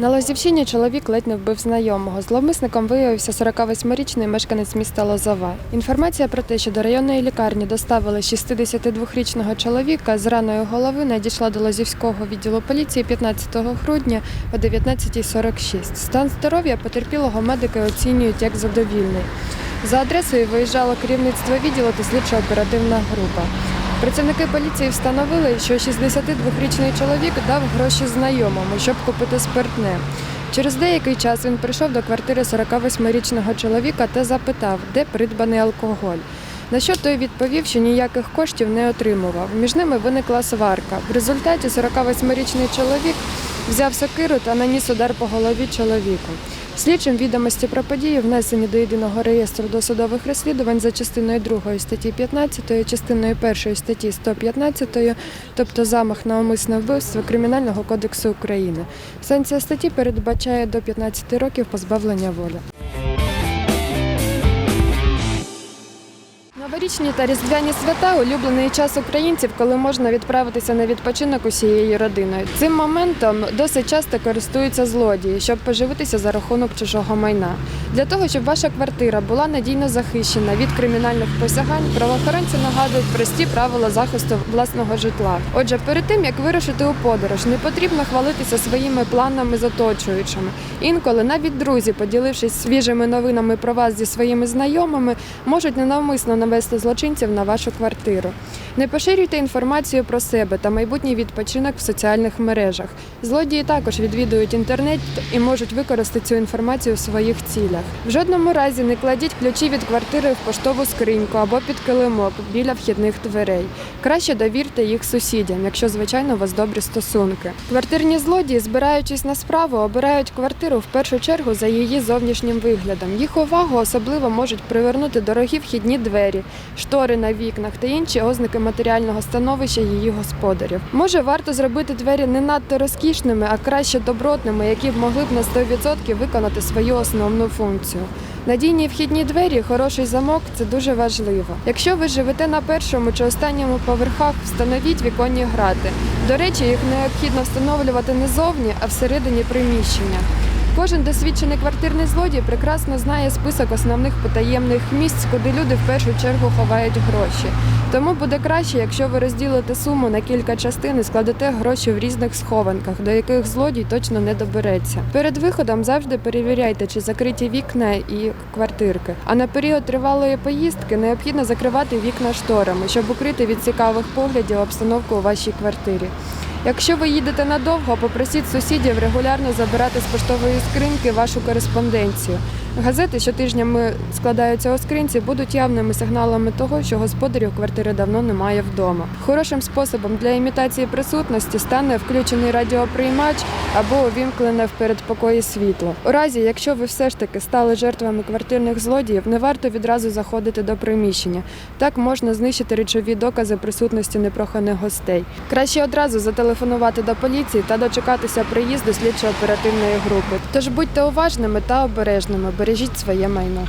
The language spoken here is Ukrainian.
На Лозівщині чоловік ледь не вбив знайомого. Зловмисником виявився 48-річний мешканець міста Лозова. Інформація про те, що до районної лікарні доставили 62-річного чоловіка з раною голови, надійшла до Лозівського відділу поліції 15 грудня о 19.46. Стан здоров'я потерпілого медики оцінюють як задовільний. За адресою виїжджало керівництво відділу та слідчо-оперативна група. Працівники поліції встановили, що 62-річний чоловік дав гроші знайомому, щоб купити спиртне. Через деякий час він прийшов до квартири 48-річного чоловіка та запитав, де придбаний алкоголь. На що той відповів, що ніяких коштів не отримував. Між ними виникла сварка. В результаті 48-річний чоловік взяв сокиру та наніс удар по голові чоловіку. Слідчим відомості про події внесені до єдиного реєстру досудових розслідувань за частиною 2 статті 15, частиною 1 статті 115, тобто замах на умисне вбивство Кримінального кодексу України. Санкція статті передбачає до 15 років позбавлення волі. Новорічні та різдвяні свята улюблений час українців, коли можна відправитися на відпочинок усією родиною. Цим моментом досить часто користуються злодії, щоб поживитися за рахунок чужого майна. Для того, щоб ваша квартира була надійно захищена від кримінальних посягань, правоохоронці нагадують прості правила захисту власного житла. Отже, перед тим як вирушити у подорож, не потрібно хвалитися своїми планами з оточуючими. Інколи навіть друзі, поділившись свіжими новинами про вас зі своїми знайомими, можуть ненавмисно навести злочинців на вашу квартиру. Не поширюйте інформацію про себе та майбутній відпочинок в соціальних мережах. Злодії також відвідують інтернет і можуть використати цю інформацію в своїх цілях. В жодному разі не кладіть ключі від квартири в поштову скриньку або під килимок біля вхідних дверей. Краще довірте їх сусідям, якщо звичайно у вас добрі стосунки. Квартирні злодії, збираючись на справу, обирають квартиру в першу чергу за її зовнішнім виглядом. Їх увагу особливо можуть привернути дорогі вхідні двері, штори на вікнах та інші ознаки матеріального становища її господарів. Може, варто зробити двері не надто розкішними, а краще добротними, які б могли б на 100% виконати свою основну функцію. Надійні вхідні двері, хороший замок це дуже важливо. Якщо ви живете на першому чи останньому поверхах, встановіть віконні грати. До речі, їх необхідно встановлювати не зовні, а всередині приміщення. Кожен досвідчений квартирний злодій прекрасно знає список основних потаємних місць, куди люди в першу чергу ховають гроші. Тому буде краще, якщо ви розділите суму на кілька частин і складете гроші в різних схованках, до яких злодій точно не добереться. Перед виходом завжди перевіряйте, чи закриті вікна і квартирки. А на період тривалої поїздки необхідно закривати вікна шторами, щоб укрити від цікавих поглядів обстановку у вашій квартирі. Якщо ви їдете надовго, попросіть сусідів регулярно забирати з поштової скриньки вашу кореспонденцію. Газети щотижнями складаються у скринці, будуть явними сигналами того, що господарів квартири давно немає вдома. Хорошим способом для імітації присутності стане включений радіоприймач або увімкнене в передпокої світло. У разі, якщо ви все ж таки стали жертвами квартирних злодіїв, не варто відразу заходити до приміщення. Так можна знищити речові докази присутності непроханих гостей. Краще одразу зателефонувати до поліції та дочекатися приїзду слідчо-оперативної групи. Тож будьте уважними та обережними, бережіть своє майно.